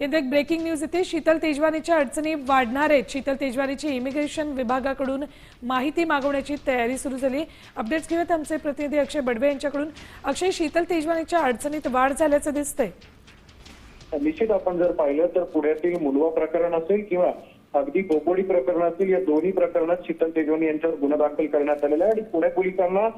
एक breaking news येते शीतल तेजवानीच्या अडचणी वाढणार आहेत. शीतल तेजवानीची इमिग्रेशन विभागाकडून माहिती मागवण्याची तयारी सुरू झाली. अपडेट्स घेऊयात आमचे प्रतिनिधी अक्षय बडवे यांच्याकडून. अक्षय शीतल तेजवानीच्या अडचणीत वाढ झाल्याचं दिसतंय. निश्चित आपण जर पाहिलं तर पुण्यातील मुलवा प्रकरण असेल किंवा अगदी बोबोडी प्रकरण या दोन्ही प्रकरणात शीतल तेजवानी यांच्यावर गुन्हा दाखल करण्यात आलेला आहे. आणि पुणे पोलिसांना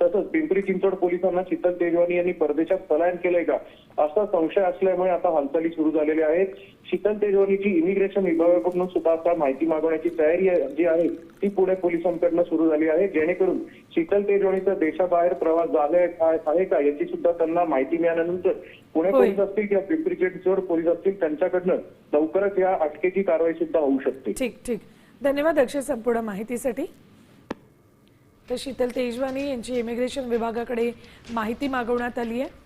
तसंच पिंपरी चिंचवड पोलिसांना शीतल तेजवानी यांनी परदेशात पलायन केलंय का? असा संशय असल्यामुळे आता हालचाली सुरू झालेल्या आहेत. शीतल तेजवानीची इमिग्रेशन विभागाकडून सुद्धा आता माहिती मागवण्याची तयारी आहे- जी आहे ती पुणे पोलिसांकडनं सुरू झाली आहे. जेणेकरून शीतल तेजवानीचा देशाबाहेर प्रवास झाले आहे का याची सुद्धा त्यांना माहिती मिळाल्यानंतर पुणे. पोलीस असतील किंवा पिंपरी चिंचवड पोलीस असतील त्यांच्याकडनं लवकरच या अटकेची कारवाई सुद्धा होऊ शकते. ठीक ठीक. धन्यवाद अक्षय संपूर्ण माहितीसाठी. तर शीतल तेजवानी यांची इमिग्रेशन विभागाकडे माहिती मागवण्यात आली आहे.